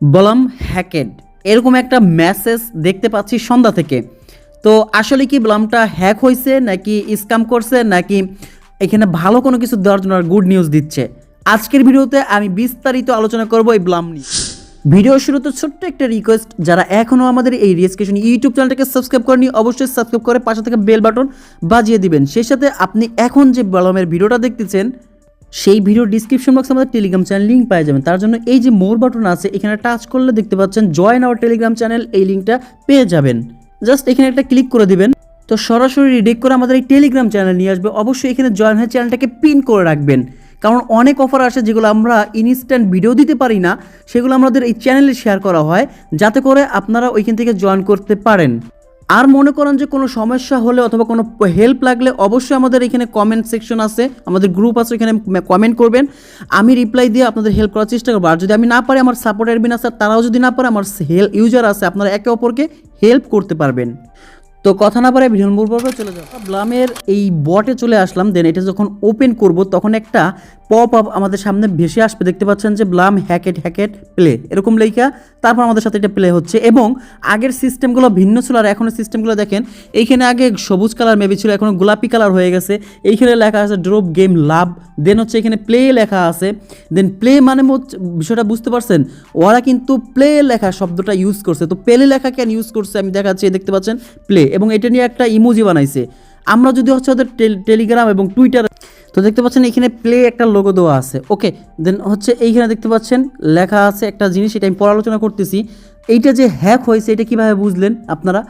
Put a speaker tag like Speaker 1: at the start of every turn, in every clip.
Speaker 1: বললাম, হ্যাকেড। এরকম একটা মেসেজ দেখতে পাচ্ছি সন্ধ্যা থেকে। তো আসলে কি ব্লামটা হ্যাক হয়েছে নাকি স্ক্যাম করছে নাকি এখানে ভালো কোনো কিছু দেওয়ার জন্য গুড নিউজ দিচ্ছে? আজকের ভিডিওতে আমি বিস্তারিত আলোচনা করব এই ব্লাম নিয়ে। ভিডিও শুরুতে ছোট্ট একটা রিকোয়েস্ট যারা এখনও আমাদের এই রিয়েসকেশন ইউটিউব চ্যানেলটাকে সাবস্ক্রাইব করেনি অবশ্যই সাবস্ক্রাইব করে পাশে থেকে বেল বাটন বাজিয়ে দিবেন। সেই সাথে আপনি এখন যে বলমের ভিডিওটা দেখতেছেন সেই ভিডিও ডিসক্রিপশন বক্সে আমাদের টেলিগ্রাম চ্যানেল লিঙ্ক পাওয়া যাবেন তার জন্য এই যে মোর বাটন আছে, এখানে টাচ করলে দেখতে পাচ্ছেন জয়েন আওয়ার টেলিগ্রাম চ্যানেল এই লিঙ্কটা পেয়ে যাবেন। জাস্ট এখানে একটা ক্লিক করে দিবেন। তো সরাসরি রিডেক্ট করে আমাদের এই টেলিগ্রাম চ্যানেল নিয়ে আসবে। অবশ্যই এখানে জয়েন হয়ে চ্যানেলটাকে পিন করে রাখবেন। কারণ অনেক অফার আসে যেগুলো আমরা ইনস্ট্যান্ট ভিডিও দিতে পারি না, সেগুলো আমাদের এই চ্যানেলে শেয়ার করা হয়। যাতে করে আপনারা ওইখান থেকে জয়েন করতে পারেন। আর মনে করেন যে কোনো সমস্যা হলে অথবা কোনো হেল্প লাগলে অবশ্যই আমাদের এখানে কমেন্ট সেকশন আছে, আমাদের গ্রুপ আছে এখানে কমেন্ট করবেন। আমি রিপ্লাই দিয়ে আপনাদের হেল্প করার চেষ্টা করব। আর যদি আমি না পারি, আমার সাপোর্ট অ্যাডমিন আছে তারাও যদি না পারে, আমার হেল্প ইউজার আছে, আপনারা একে অপরকে হেল্প করতে পারবেন। তো কথা না পারে ভিডিও পর্বে চলে যাও ব্লামের এই বটে চলে আসলাম দেন এটা যখন ওপেন করব, তখন একটা পপ আপ আমাদের সামনে ভেসে আসবে। দেখতে পাচ্ছেন যে ব্লাম হ্যাকেট হ্যাকেট প্লে এরকম লেখা তারপর আমাদের সাথে এটা প্লে হচ্ছে। এবং আগের সিস্টেমগুলো ভিন্ন ছিল আর এখনের সিস্টেমগুলো দেখেন, এইখানে আগে সবুজ কালার মেবি ছিল এখন গোলাপি কালার হয়ে গেছে। এইখানে লেখা আছে ড্রপ গেম লাভ দেন হচ্ছে এখানে প্লে লেখা আছে। দেন প্লে মানে বিষয়টা বুঝতে পারছেন? ওরা কিন্তু প্লে লেখা শব্দটা ইউজ করছে। তো প্লে লেখা কেন ইউজ করছে আমি দেখাচ্ছি দেখতে পাচ্ছেন? প্লে এবং এটা নিয়ে একটা ইমোজি বানাইছে। আমরা যদি হচ্ছে ওদের টেল- টেলিগ্রাম এবং টুইটার তো দেখতে পাচ্ছেন এখানে প্লে একটা লোগো দেওয়া আছে। ওকে দেন হচ্ছে এইখানে দেখতে পাচ্ছেন লেখা আছে একটা জিনিস, এটা আমি পড়ালোচনা করতেছি। এইটা যে হ্যাক হয়েছে, এটা কীভাবে বুঝলেন আপনারা?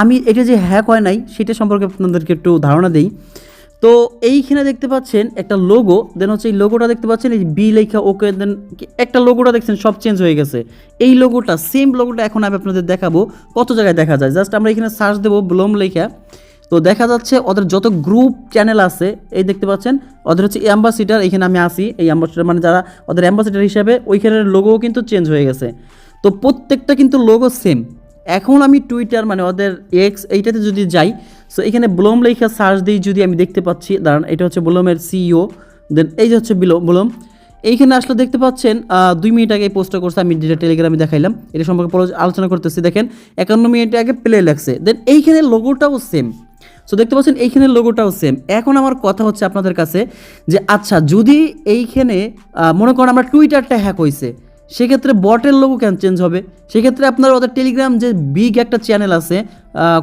Speaker 1: আমি, এটা যে হ্যাক হয় নাই, সেটা সম্পর্কে আপনাদেরকে একটু ধারণা দেই। তো এইখানে দেখতে পাচ্ছেন একটা লোগো দেন হচ্ছে এই লোগোটা দেখতে পাচ্ছেন, এই বি লেখা ওকে দেন একটা লোগোটা দেখছেন, সব চেঞ্জ হয়ে গেছে। এই লোগোটা সেম লোগোটা এখন আমি আপনাদের দেখাবো, কত জায়গায় দেখা যায়? জাস্ট আমরা এখানে সার্চ দেবো ব্লোম লেখা। তো দেখা যাচ্ছে ওদের যত গ্রুপ চ্যানেল আছে, এই দেখতে পাচ্ছেন, ওদের হচ্ছে অ্যাম্বাসিডার এখানে আমি আসি এই অ্যাম্বাসিডার মানে যারা ওদের অ্যাম্বাসিডার হিসাবে ওইখানের লোগোও কিন্তু চেঞ্জ হয়ে গেছে। তো প্রত্যেকটা কিন্তু লোগো সেম এখন আমি টুইটার মানে ওদের এক্স এইটাতে যদি যাই সো এখানে ব্লোম লেখা সার্চ দিই যদি আমি দেখতে পাচ্ছি, দাঁড়ান, এটা হচ্ছে ব্লোমের সিইও দেন এই যে হচ্ছে বিলো ব্লোম, এইখানে আসলে দেখতে পাচ্ছেন দুই মিনিট আগে পোস্টটা করছে, আমি যেটা টেলিগ্রামে দেখাইলাম, এটা সম্পর্কে পরে আলোচনা করতেছি, দেখেন, একান্ন মিনিট আগে প্লে লাগছে দেন এইখানে লোগোটাও সেম সো দেখতে পাচ্ছেন এইখানে লোগোটাও সেম এখন আমার কথা হচ্ছে আপনাদের কাছে যে আচ্ছা যদি এইখানে মনে করেন আমরা টুইটারটা হ্যাক হয়েছে সেক্ষেত্রে বটের লোগো কেন চেঞ্জ হবে? সেক্ষেত্রে আপনার ওদের টেলিগ্রাম যে বিগ একটা চ্যানেল আছে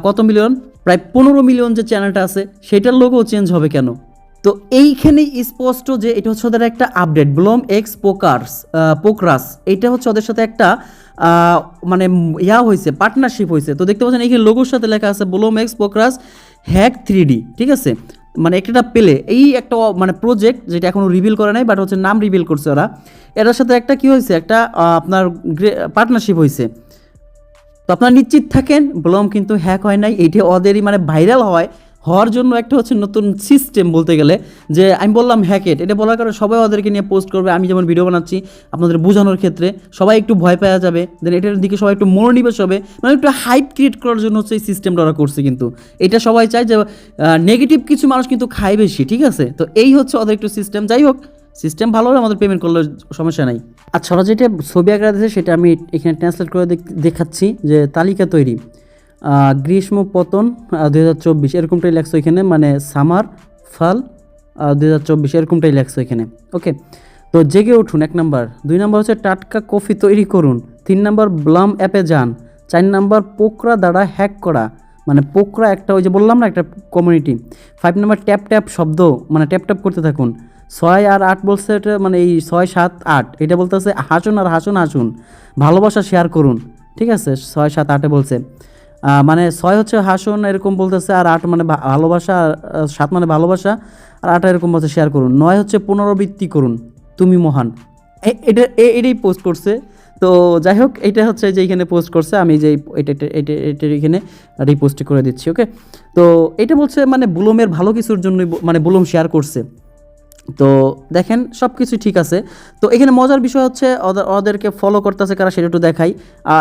Speaker 1: কত মিলিয়ন প্রায় পনেরো মিলিয়ন যে চ্যানেলটা আছে, সেটার লোগো চেঞ্জ হবে কেন? তো এইখানেই স্পষ্ট যে, এটা হচ্ছে ওদের একটা আপডেট ব্লোম এক্স পোকার্স পোকরাস এটা হচ্ছে ওদের সাথে একটা মানে ইয়া হয়েছে পার্টনারশিপ হয়েছে তো দেখতে পাচ্ছেন, এইখানে লোগোর সাথে লেখা আছে ব্লোম এক্স পোকরাস হ্যাক থ্রি ঠিক আছে? মানে একটা পেলে, এই একটা মানে প্রজেক্ট যেটা এখনও রিভিল করে নাই বাট হচ্ছে নাম রিভিল করছে ওরা, এটার সাথে একটা কি হয়েছে? একটা আপনার পার্টনারশিপ হয়েছে। তো আপনারা নিশ্চিত থাকেন, ব্লম কিন্তু হ্যাক হয় নাই, এইটা ওদেরই মানে ভাইরাল হয়। হওয়ার জন্য একটা হচ্ছে নতুন সিস্টেম বলতে গেলে যে আমি বললাম হ্যাকেট এটা বলার কারণে সবাই ওদেরকে নিয়ে পোস্ট করবে। আমি যেমন ভিডিও বানাচ্ছি, আপনাদের বোঝানোর ক্ষেত্রে সবাই একটু ভয় পাওয়া যাবে। দেন এটার দিকে সবাই একটু মনোনিবেশ হবে। মানে একটু হাইপ ক্রিয়েট করার জন্য হচ্ছে এই সিস্টেমটা ওরা করছে কিন্তু। এটা সবাই চায় যে নেগেটিভ কিছু মানুষ কিন্তু খায় বেশি, ঠিক আছে? তো এই হচ্ছে ওদের একটু সিস্টেম যাই হোক সিস্টেম ভালো হলে আমাদের পেমেন্ট করলে সমস্যা নাই। আচ্ছা ওরা যেটা ছবি আঁকা দিয়েছে, সেটা আমি এখানে ট্রান্সলেট করে দেখাচ্ছি যে তালিকা তৈরি। গ্রীষ্ম, পতন দু হাজার চব্বিশ, এরকমটাই লেখছো এখানে মানে সামার, ফাল দু হাজার চব্বিশ, এরকমটাই লেখছো এখানে ওকে তো জেগে উঠুন, এক নাম্বার। দুই নাম্বার হচ্ছে টাটকা কফি তৈরি করুন, তিন নাম্বার ব্লাম অ্যাপে যান, চার নাম্বার পোকরা দ্বারা হ্যাক করা মানে পোকরা একটা ওই যে বললাম না, একটা community five number tap tap শব্দ মানে ট্যাপ ট্যাপ করতে থাকুন, ছয় আর আট বলছে এটা মানে এই ছয় সাত আট, এটা বলতেছে হাসুন আর হাসুন হাসুন, ভালোবাসা শেয়ার করুন, ঠিক আছে? ছয় সাত আটে বলছে। মানে ছয় হচ্ছে হাসুন, এরকম বলতেছে, আর আট মানে ভালোবাসা সাত মানে ভালোবাসা, আর আট এরকম বলছে শেয়ার করুন। নয় হচ্ছে পুনরাবৃত্তি করুন, তুমি মহান। এটা এটাই পোস্ট করছে। তো যাই হোক, এটা হচ্ছে যে এখানে পোস্ট করছে, আমি যে এটা এটা এটা এখানে রিপোস্ট করে দিচ্ছি ওকে তো এটা বলছে মানে বুলমের ভালো কিছুর জন্যই মানে বুলম শেয়ার করছে। তো দেখেন সব কিছু ঠিক আছে। তো এখানে মজার বিষয় হচ্ছে, ওদের, ওদেরকে ফলো করতেছে কারা সেটা একটু দেখাই।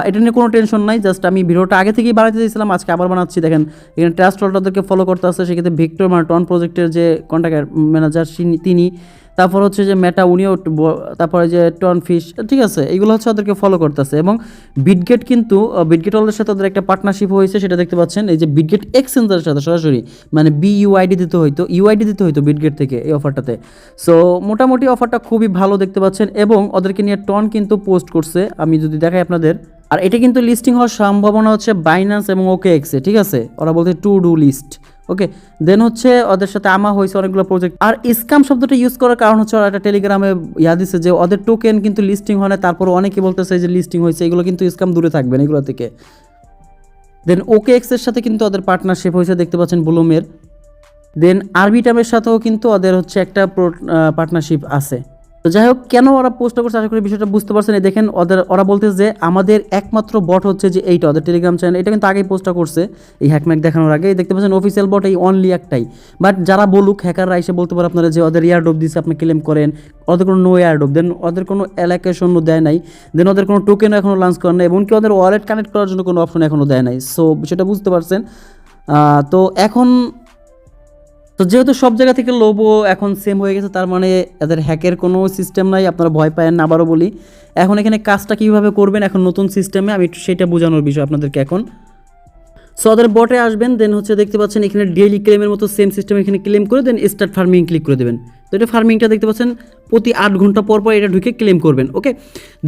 Speaker 1: এটা নিয়ে কোনো টেনশন নাই জাস্ট আমি ভিডিওটা আগে থেকেই বানাতে দিয়েছিলাম আজকে আবার বানাচ্ছি। দেখেন, এখানে ট্রাস্ট ওদেরকে ফলো করতে আসছে সেক্ষেত্রে ভিক্টর মার্টন টন প্রজেক্টের যে কন্ট্যাক্ট ম্যানেজার তিনি তারপর হচ্ছে যে মেটা উনিও তারপরে যে টন ফিশ ঠিক আছে, এগুলো হচ্ছে ওদেরকে ফলো করতেছে এবং বিটগেট কিন্তু বিটগেট ওদের সাথে ওদের একটা পার্টনারশিপ হয়েছে, সেটা দেখতে পাচ্ছেন, এই যে বিটগেট এক্সচেঞ্জের সাথে সরাসরি মানে বি ইউআইডি দিতে হইতো ইউআইডি দিতে হইতো বিটগেট থেকে এই অফারটাতে সো মোটামুটি অফারটা খুবই ভালো দেখতে পাচ্ছেন এবং ওদেরকে নিয়ে টন কিন্তু পোস্ট করছে, আমি যদি দেখাই আপনাদের। আর এটা কিন্তু লিস্টিং হওয়ার সম্ভাবনা হচ্ছে বাইন্যান্স এবং ওকে এক্সে ঠিক আছে? ওরা বলতে to do list okay then হচ্ছে ওদের সাথে আমা হয়েছে অনেকগুলো প্রজেক্ট আর স্ক্যাম শব্দটা ইউজ করার কারণ হচ্ছে ওরা একটা টেলিগ্রামে ইয়া দিছে যে ওদের টোকেন কিন্তু লিস্টিং হয় না, তারপর অনেকে বলতেছে যে লিস্টিং হয়েছে, এগুলো কিন্তু স্ক্যাম দূরে থাকবে না এগুলো থেকে। দেন ওকে এক্সের সাথে কিন্তু ওদের পার্টনারশিপ হয়েছে, দেখতে পাচ্ছেন বুলুমের দেন আরবিটামের সাথেও কিন্তু ওদের হচ্ছে একটা পার্টনারশিপ আছে। তো যাই হোক, কেন ওরা পোস্টটা করছে আশা করি বিষয়টা বুঝতে পারছেন এই দেখেন, ওদের ওরা বলতেছে যে আমাদের একমাত্র বট হচ্ছে যে এইটা, ওদের টেলিগ্রাম চ্যানেল এটা কিন্তু আগেই পোস্টটা করছে, এই হ্যাকম্যাক দেখানোর আগে। দেখতে পাচ্ছেন অফিসিয়াল বট এই অনলি একটাই। বাট যারা বলুক হ্যাকাররা এসে বলতে পারে আপনারা যে ওদের ইয়ারডোপ দিচ্ছে আপনি ক্লেম করেন। ওদের কোনো নো ইয়ারডোপ দেন ওদের কোনো অ্যালোকেশন দেয় নাই। দেন ওদের কোনো টোকেনও এখনও লঞ্চ করেন নাই, এমনকি ওদের ওয়ালেট কানেক্ট করার জন্য কোনো অপশন এখনও দেয় নাই। সো সেটা বুঝতে পারছেন। তো এখন তো যেহেতু সব জায়গা থেকে লোবো এখন সেম হয়ে গেছে, তার মানে এদের হ্যাকের কোনো সিস্টেম নাই, আপনারা ভয় পায় না, আবারও বলি। এখন এখানে কাজটা কীভাবে করবেন, এখন নতুন সিস্টেমে আমি সেটা বোঝানোর বিষয় আপনাদেরকে এখন। সো ওদের বটে আসবেন দেন হচ্ছে দেখতে পাচ্ছেন এখানে ডেইলি ক্লেমের মতো সেম সিস্টেম এখানে ক্লেম করে দেন স্টার্ট ফার্মিং ক্লিক করে দেবেন। তো এটা ফার্মিংটা দেখতে পাচ্ছেন, প্রতি আট ঘণ্টা পর পর এটা ঢুকে ক্লেম করবেন ওকে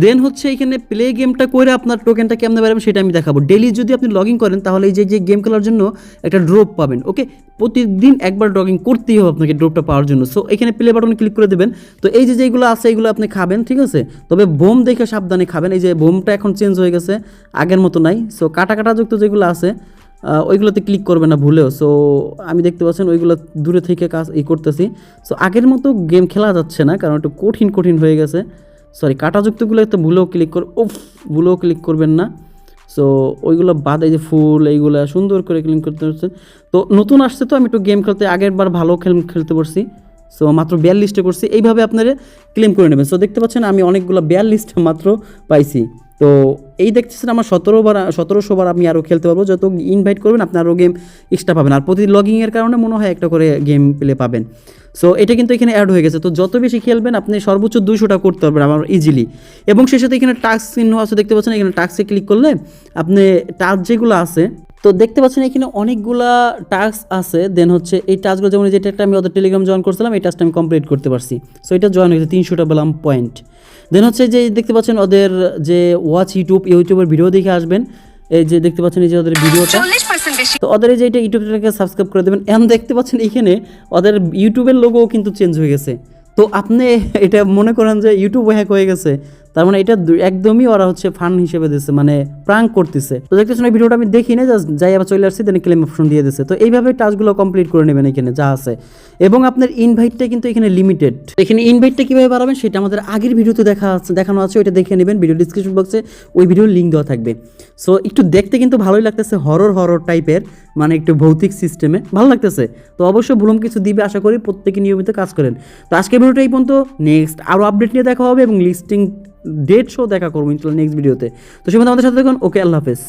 Speaker 1: দেন হচ্ছে এখানে প্লে গেমটা করে আপনার টোকেনটা কেমনে পারবেন সেটা আমি দেখাবো। ডেলি যদি আপনি লগ ইন করেন, তাহলে এই যে যে গেম খেলার জন্য একটা ড্রপ পাবেন ওকে প্রতিদিন একবার লগ করতেই হবে আপনাকে ড্রপটা পাওয়ার জন্য। সো এখানে প্লে বাটনে ক্লিক করে দেবেন। তো এই যে, যেগুলো আছে, এগুলো আপনি খাবেন, ঠিক আছে? তবে বোম দেখে সাবধানে খাবেন। এই যে বোমটা এখন চেঞ্জ হয়ে গেছে, আগের মতো নাই। সো কাটা কাটাযুক্ত যেগুলো আছে ওইগুলোতে ক্লিক করবে না ভুলেও। সো আমি দেখতে পাচ্ছেন ওইগুলো দূরে থেকে কাজ ই করতেছি। সো আগের মতো গেম খেলা যাচ্ছে না, কারণ একটু কঠিন কঠিন হয়ে গেছে। সরি কাটাযুক্তগুলো তো ভুলেও ক্লিক কর উফ, ভুলেও ক্লিক করবেন না। সো ওইগুলো বাদ, এই যে ফুল, এইগুলো সুন্দর করে ক্লিক করতে পারছেন। তো নতুন আসছে তো, আমি একটু গেম খেলতে আগের বার ভালো খেল খেলতে পারছি। সো মাত্র বিয়াল্লিশটা করছি। এইভাবে আপনারা ক্লেম করে নেবেন। সো দেখতে পাচ্ছেন আমি অনেকগুলো বিয়াল্লিশটা মাত্র পাইছি। তো এই দেখতেছেন আমার সতেরো বার, সতেরোশো বার আমি আরও খেলতে পারব। যত ইনভাইট করবেন আপনি আরও গেম এক্সট্রা পাবেন। আর প্রতি লগিংয়ের কারণে মনে হয় একটা করে গেম প্লে পাবেন। সো এটা কিন্তু এখানে অ্যাড হয়ে গেছে। তো যত বেশি খেলবেন, আপনি সর্বোচ্চ দুইশোটা করতে পারবেন আমার ইজিলি এবং সে সাথে এখানে টাস্ক চিহ্ন আছে, দেখতে পাচ্ছেন? এখানে টাস্কে ক্লিক করলে আপনি টাস্ক যেগুলো আছে, তো দেখতে পাচ্ছেন এখানে অনেকগুলা টাস্ক আছে। দেন হচ্ছে এই টাস্কগুলো যেমন যেটা একটা আমি ওদের টেলিগ্রাম জয়েন করছিলাম, এই টাস্কটা আমি কমপ্লিট করতে পারছি। সো এটা জয়েন হয়েছে তিনশোটা বললাম পয়েন্ট দেন হচ্ছে যে দেখতে পাচ্ছেন ওদের যে ওয়াচ ইউটিউব ইউটিউবের ভিডিও দেখে আসবেন। এই যে দেখতে পাচ্ছেন এই যে ওদের ভিডিওটা তো ওদের এই যে এটা ইউটিউবটাকে সাবস্ক্রাইব করে দেবেন। এখন দেখতে পাচ্ছেন এখানে ওদের ইউটিউবের লোগোও কিন্তু চেঞ্জ হয়ে গেছে। তো আপনি এটা মনে করেন যে ইউটিউব হ্যাক হয়ে গেছে। তার মানে এটা একদমই ওরা হচ্ছে ফান হিসেবে দিচ্ছে মানে প্রাঙ্ক করতেছে। তো দেখতেছেন এই ভিডিওটা আমি দেখি না জাস্ট যাই আবার চলে আসছি দেন ক্লেম অপশন দিয়ে দিচ্ছে তো এইভাবে টাস্কগুলো কমপ্লিট করে নেবেন এখানে, যা আছে। এবং আপনার ইনভাইটটা কিন্তু এখানে লিমিটেড এখানে ইনভাইটটা কীভাবে বাড়াবেন, সেটা আমাদের আগের ভিডিওতে দেখা আছে, দেখানো আছে, ওইটা দেখে নেবেন ভিডিও ডিসক্রিপশন বক্সে ওই ভিডিওর লিঙ্ক দেওয়া থাকবে। সো একটু দেখতে কিন্তু ভালোই লাগতেছে হরর হরর টাইপের মানে একটু ভৌতিক সিস্টেমে ভালো লাগতেছে। তো অবশ্যই ভুলম কিছু দিবে, আশা করি প্রত্যেকে নিয়মিত কাজ করেন। তো আজকের ভিডিওটা এই পর্যন্ত নেক্সট আরও আপডেট নিয়ে দেখা হবে এবং লিস্টিং ডেট শো দেখা করব ইনশাল্লাহ নেক্সট ভিডিওতে তো। সে আমাদের সাথে দেখুন ওকে, আল্লাহ হাফেজ।